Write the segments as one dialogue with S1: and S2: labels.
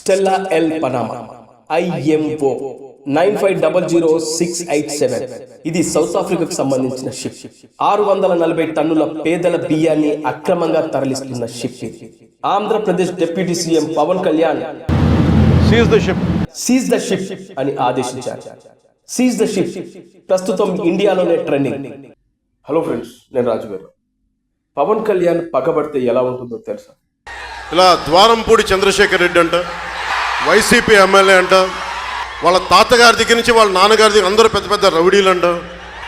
S1: Stella L Panama IMO nine five double zero six eight seven ఇది south ఆఫ్రికాకు సంబంధించిన ship ఆరు వందల నలభై టన్నుల పేదల బియ్యాన్ని అక్రమంగా తరలిస్తున్న షిప్ ఇది. Andhra Pradesh deputy CM Pawan Kalyan
S2: seize the ship
S1: seize the ship అని ఆదేశించారు. సీజ్ ద షిప్ ప్రస్తుతం ఇండియాలోనే ట్రెండింగ్ హలో ఫ్రెండ్స్ నేను రాజు గారు. పవన్ కళ్యాణ్ పగబడితే ఎలా ఉంటుందో తెలుసా?
S2: ఇలా ద్వారంపూడి చంద్రశేఖర్ రెడ్డి అంట వైసీపీ ఎమ్మెల్యే అంట వాళ్ళ తాతగారి దగ్గర నుంచి వాళ్ళ నాన్నగారి దగ్గర అందరూ పెద్ద పెద్ద రౌడీలు అంట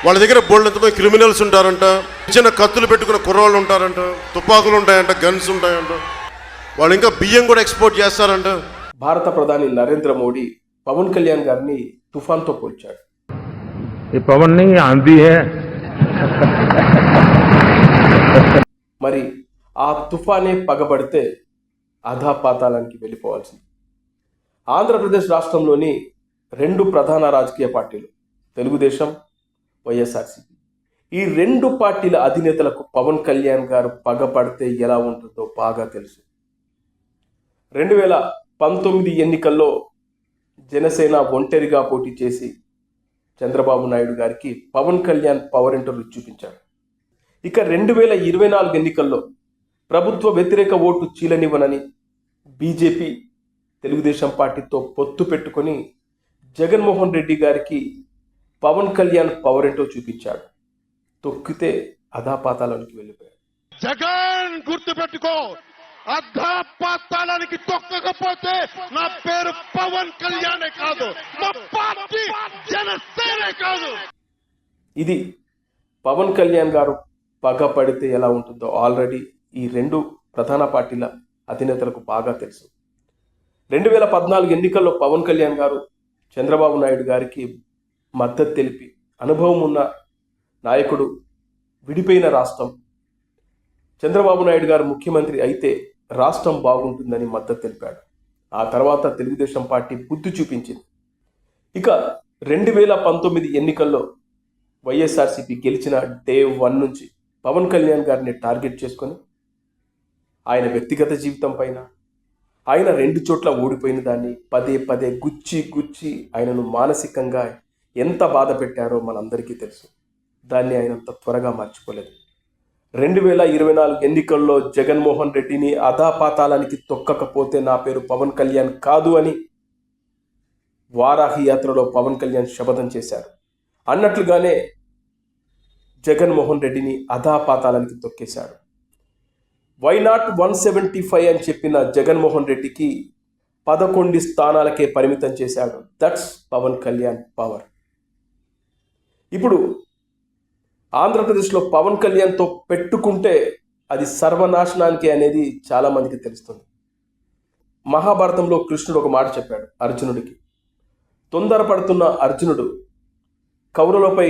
S2: వాళ్ళ దగ్గర బోల్డంతమంది క్రిమినల్స్ ఉంటారంట చిన్న కత్తులు పెట్టుకున్న కుర్రవాళ్ళు ఉంటారంట తుపాకులు ఉంటాయంట గన్స్ ఉంటాయంట. వాళ్ళు ఇంకా బియ్యం కూడా ఎక్స్పోర్ట్ చేస్తారంట.
S1: భారత ప్రధాని నరేంద్ర మోడీ పవన్ కళ్యాణ్ గారిని తుఫాన్తో పోల్చాడు
S3: ఈ పవన్
S1: మరి ఆ తుఫానే పగబడితే అధాపాతాళానికి వెళ్ళిపోవాల్సింది. ఆంధ్రప్రదేశ్ రాష్ట్రంలోని రెండు ప్రధాన రాజకీయ పార్టీలు తెలుగుదేశం వైఎస్ఆర్సీపీ. ఈ రెండు పార్టీల అధినేతలకు పవన్ కళ్యాణ్ గారు పగపడితే ఎలా ఉంటుందో బాగా తెలుసు. రెండు వేల పంతొమ్మిది ఎన్నికల్లో జనసేన ఒంటరిగా పోటీ చేసి చంద్రబాబు నాయుడు గారికి పవన్ కళ్యాణ్ పవర్ ఇంటర్వ్యూ చూపించారు ఇక రెండు వేల ఇరవై నాలుగు ఎన్నికల్లో ప్రభుత్వ వ్యతిరేక ఓటు చీలనివ్వనని బీజేపీ తెలుగుదేశం పార్టీతో పొత్తు పెట్టుకొని జగన్మోహన్ రెడ్డి గారికి పవన్ కళ్యాణ్ పవర్ ఏంటో చూపించాడు. తొక్కితే అధాపాతాలోనికి వెళ్ళిపోయాడు.
S4: జగన్ గుర్తు పెట్టుకో అర్ధపాతాళానికి తొక్కకపోతే నా పేరు పవన్ కళ్యాణే కాదు మా పార్టీ జనసేనే కాదు.
S1: ఇది పవన్ కళ్యాణ్ గారు పగ పడితే ఎలా ఉంటుందో ఆల్రెడీ ఈ రెండు ప్రధాన పార్టీల అధినేతలకు బాగా తెలుసు. రెండు వేల పద్నాలుగు ఎన్నికల్లో పవన్ కళ్యాణ్ గారు చంద్రబాబు నాయుడు గారికి మద్దతు తెలిపి అనుభవం ఉన్న నాయకుడు విడిపోయిన రాష్ట్రం. చంద్రబాబు నాయుడు గారు ముఖ్యమంత్రి అయితే రాష్ట్రం బాగుంటుందని మద్దతు తెలిపాడు. ఆ తర్వాత తెలుగుదేశం పార్టీ బుద్ధి చూపించింది. ఇక రెండు వేల పంతొమ్మిది ఎన్నికల్లో వైఎస్ఆర్సీపీ గెలిచిన డే వన్ నుంచి పవన్ కళ్యాణ్ గారిని టార్గెట్ చేసుకొని ఆయన వ్యక్తిగత జీవితం పైన ఆయన రెండు చోట్ల ఓడిపోయిన దాన్ని పదే పదే గుచ్చి గుచ్చి ఆయనను మానసికంగా ఎంత బాధ పెట్టారో మనందరికీ తెలుసు. దాన్ని ఆయన అంత త్వరగా మర్చిపోలేదు రెండు వేల ఇరవై నాలుగు ఎన్నికల్లో జగన్మోహన్ రెడ్డిని అధాపాతాలానికి తొక్కకపోతే నా పేరు పవన్ కళ్యాణ్ కాదు అని వారాహి యాత్రలో పవన్ కళ్యాణ్ శపథం చేశారు. అన్నట్లుగానే జగన్మోహన్ రెడ్డిని అధాపాతాలానికి తొక్కేశారు. Why not one seventy five అని చెప్పిన జగన్మోహన్ రెడ్డికి పదకొండు స్థానాలకే పరిమితం చేశాడు. దట్స్ పవన్ కళ్యాణ్ పవర్ ఇప్పుడు ఆంధ్రప్రదేశ్లో పవన్ కళ్యాణ్తో పెట్టుకుంటే అది సర్వనాశనానికి అనేది చాలామందికి తెలుస్తుంది. మహాభారతంలో కృష్ణుడు ఒక మాట చెప్పాడు అర్జునుడికి. తొందరపడుతున్న అర్జునుడు కౌరవులపై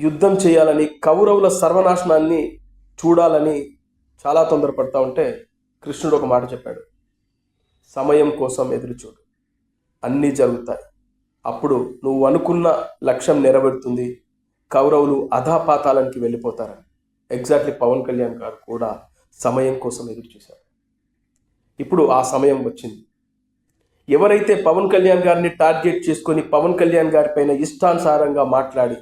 S1: యుద్ధం చేయాలని కౌరవుల సర్వనాశనాన్ని చూడాలని చాలా తొందరపడతా ఉంటే కృష్ణుడు ఒక మాట చెప్పాడు. సమయం కోసం ఎదురుచూడు. అన్నీ జరుగుతాయి. అప్పుడు నువ్వు అనుకున్న లక్ష్యం నెరవేరుతుంది. కౌరవులు అధాపాతాళానికి వెళ్ళిపోతారని. ఎగ్జాక్ట్లీ పవన్ కళ్యాణ్ గారు కూడా సమయం కోసం ఎదురు చూశారు ఇప్పుడు ఆ సమయం వచ్చింది. ఎవరైతే పవన్ కళ్యాణ్ గారిని టార్గెట్ చేసుకొని పవన్ కళ్యాణ్ గారి పైన ఇష్టానుసారంగా మాట్లాడి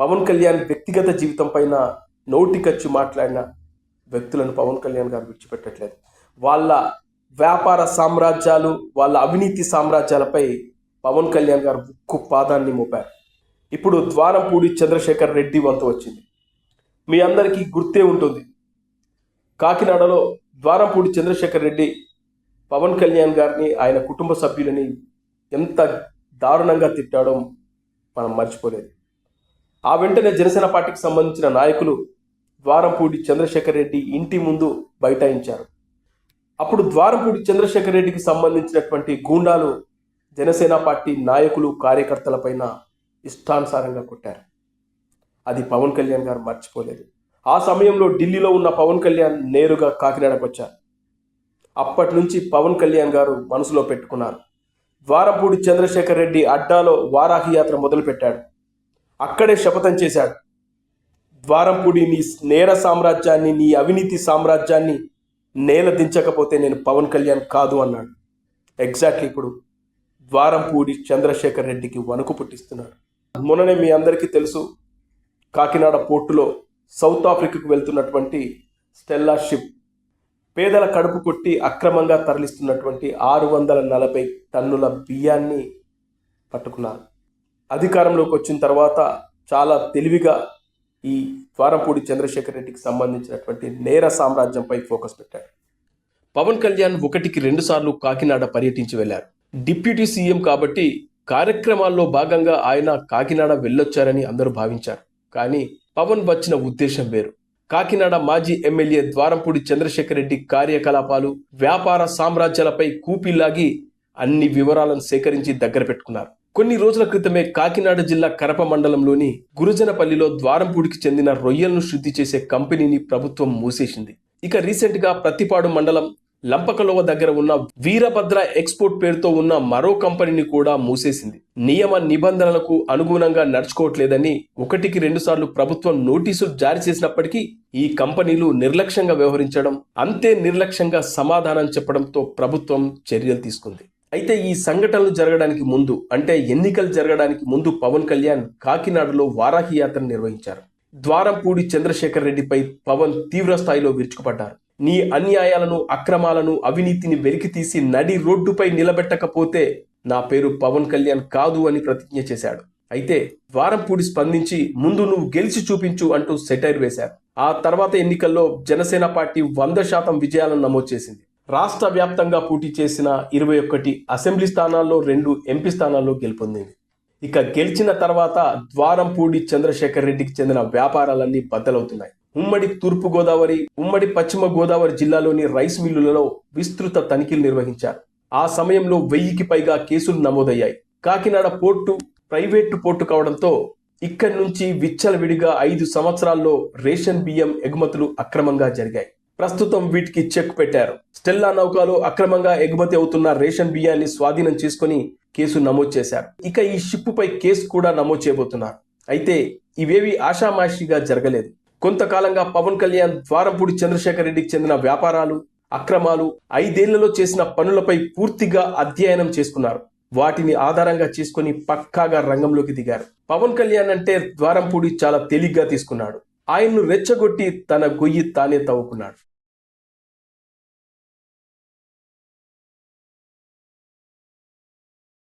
S1: పవన్ కళ్యాణ్ వ్యక్తిగత జీవితం పైన నోటికచ్చి మాట్లాడిన వ్యక్తులను పవన్ కళ్యాణ్ గారు విడిచిపెట్టట్లేదు. వాళ్ళ వ్యాపార సామ్రాజ్యాలు వాళ్ళ అవినీతి సామ్రాజ్యాలపై పవన్ కళ్యాణ్ గారు ఉక్కు పాదాన్ని మోపారు. ఇప్పుడు ద్వారంపూడి చంద్రశేఖర్ రెడ్డి వంతు వచ్చింది. మీ అందరికీ గుర్తే ఉంటుంది. కాకినాడలో ద్వారంపూడి చంద్రశేఖర్ రెడ్డి పవన్ కళ్యాణ్ గారిని ఆయన కుటుంబ సభ్యులని ఎంత దారుణంగా తిట్టాడో మనం మర్చిపోలేదు. ఆ వెంటనే జనసేన పార్టీకి సంబంధించిన నాయకులు ద్వారంపూడి చంద్రశేఖర్ రెడ్డి ఇంటి ముందు బైఠాయించారు. అప్పుడు ద్వారంపూడి చంద్రశేఖర్ రెడ్డికి సంబంధించినటువంటి గూండాలు జనసేన పార్టీ నాయకులు కార్యకర్తలపైన ఇష్టానుసారంగా కొట్టారు. అది పవన్ కళ్యాణ్ గారు మర్చిపోలేదు. ఆ సమయంలో ఢిల్లీలో ఉన్న పవన్ కళ్యాణ్ నేరుగా కాకినాడకు వచ్చారు. అప్పటి నుంచి పవన్ కళ్యాణ్ గారు మనసులో పెట్టుకున్నారు. ద్వారపూడి చంద్రశేఖర్ రెడ్డి అడ్డాలో వారాహి యాత్ర మొదలుపెట్టాడు. అక్కడే శపథం చేశాడు. ద్వారంపూడి నీ నేర సామ్రాజ్యాన్ని నీ అవినీతి సామ్రాజ్యాన్ని నేల దించకపోతే నేను పవన్ కళ్యాణ్ కాదు అన్నాడు. ఎగ్జాక్ట్లీ ఇప్పుడు ద్వారంపూడి చంద్రశేఖర్ రెడ్డికి వణుకు పుట్టిస్తున్నారు. మొన్ననే మీ అందరికీ తెలుసు కాకినాడ పోర్టులో సౌత్ ఆఫ్రికాకు వెళ్తున్నటువంటి స్టెల్లా షిప్ పేదల కడుపు కొట్టి అక్రమంగా తరలిస్తున్నటువంటి ఆరు వందల నలభై టన్నుల బియ్యాన్ని పట్టుకున్నారు. అధికారంలోకి వచ్చిన తర్వాత చాలా తెలివిగా ఈ ద్వారంపూడి చంద్రశేఖర్ రెడ్డికి సంబంధించినటువంటి నేర సామ్రాజ్యంపై ఫోకస్ పెట్టారు పవన్ కళ్యాణ్ ఒకటికి రెండు సార్లు కాకినాడ పర్యటించి వెళ్ళారు డిప్యూటీ సీఎం కాబట్టి కార్యక్రమాల్లో భాగంగా ఆయన కాకినాడ వెళ్ళొచ్చారని అందరూ భావించారు. కానీ పవన్ వచ్చిన ఉద్దేశం వేరు. కాకినాడ మాజీ ఎమ్మెల్యే ద్వారంపూడి చంద్రశేఖర్ రెడ్డి కార్యకలాపాలు వ్యాపార సామ్రాజ్యాలపై కూపిలాగి అన్ని వివరాలను సేకరించి దగ్గర పెట్టుకున్నారు. కొన్ని రోజుల క్రితమే కాకినాడ జిల్లా కరప మండలంలోని గురుజనపల్లిలో ద్వారంపూడికి చెందిన రొయ్యలను శుద్ధి చేసే కంపెనీని ప్రభుత్వం మూసేసింది. ఇక రీసెంట్గా ప్రతిపాడు మండలం లంపకలోవ దగ్గర ఉన్న వీరభద్ర ఎక్స్పోర్ట్ పేరుతో ఉన్న మరో కంపెనీని కూడా మూసేసింది. నియమ నిబంధనలకు అనుగుణంగా నడుచుకోవట్లేదని ఒకటికి రెండుసార్లు ప్రభుత్వం నోటీసులు జారీ చేసినప్పటికీ ఈ కంపెనీలు నిర్లక్ష్యంగా వ్యవహరించడం అంతే నిర్లక్ష్యంగా సమాధానం చెప్పడంతో ప్రభుత్వం చర్యలు తీసుకుంది. అయితే ఈ సంఘటనలు జరగడానికి ముందు అంటే ఎన్నికలు జరగడానికి ముందు పవన్ కళ్యాణ్ కాకినాడలో వారాహి యాత్ర నిర్వహించారు. ద్వారంపూడి చంద్రశేఖర్ రెడ్డిపై పవన్ తీవ్ర స్థాయిలో విరుచుకుపడ్డారు. నీ అన్యాయాలను అక్రమాలను అవినీతిని వెలికితీసి నడి రోడ్డుపై నిలబెట్టకపోతే నా పేరు పవన్ కళ్యాణ్ కాదు అని ప్రతిజ్ఞ చేశాడు. అయితే ద్వారంపూడి స్పందించి ముందు నువ్వు గెలిచి చూపించు అంటూ సెటైర్ వేశారు. ఆ తర్వాత ఎన్నికల్లో జనసేన పార్టీ వంద శాతం విజయాలను నమోదు చేసింది. రాష్ట్ర వ్యాప్తంగా పోటీ చేసిన ఇరవై ఒకటి అసెంబ్లీ స్థానాల్లో రెండు ఎంపీ స్థానాల్లో గెలుపొందింది. ఇక గెలిచిన తర్వాత ద్వారంపూడి చంద్రశేఖర్ రెడ్డికి చెందిన వ్యాపారాలన్నీ బద్దలవుతున్నాయి. ఉమ్మడి తూర్పు గోదావరి ఉమ్మడి పశ్చిమ గోదావరి జిల్లాలోని రైస్ మిల్లులలో విస్తృత తనిఖీలు నిర్వహించారు. ఆ సమయంలో వెయ్యికి పైగా కేసులు నమోదయ్యాయి. కాకినాడ పోర్టు ప్రైవేటు పోర్టు కావడంతో ఇక్కడి నుంచి విచ్చలవిడిగా ఐదు సంవత్సరాల్లో రేషన్ బియ్యం ఎగుమతులు అక్రమంగా జరిగాయి. ప్రస్తుతం వీటికి చెక్ పెట్టారు. స్టెల్లా నౌకాలు అక్రమంగా ఎగుమతి అవుతున్న రేషన్ బియ్యాన్ని స్వాధీనం చేసుకుని కేసు నమోదు చేశారు. ఇక ఈ షిప్పుపై కేసు కూడా నమోదు చేయబోతున్నారు. అయితే ఇవేవి ఆషామాషిగా జరగలేదు. కొంతకాలంగా పవన్ కళ్యాణ్ ద్వారంపూడి చంద్రశేఖర్ రెడ్డికి చెందిన వ్యాపారాలు అక్రమాలు ఐదేళ్ళలో చేసిన పనులపై పూర్తిగా అధ్యయనం చేసుకున్నారు. వాటిని ఆధారంగా చేసుకుని పక్కాగా రంగంలోకి దిగారు. పవన్ కళ్యాణ్ అంటే ద్వారంపూడి చాలా తేలిగ్గా తీసుకున్నాడు. ఆయన్ను రెచ్చగొట్టి తన గొయ్యి తానే తవ్వుకున్నాడు.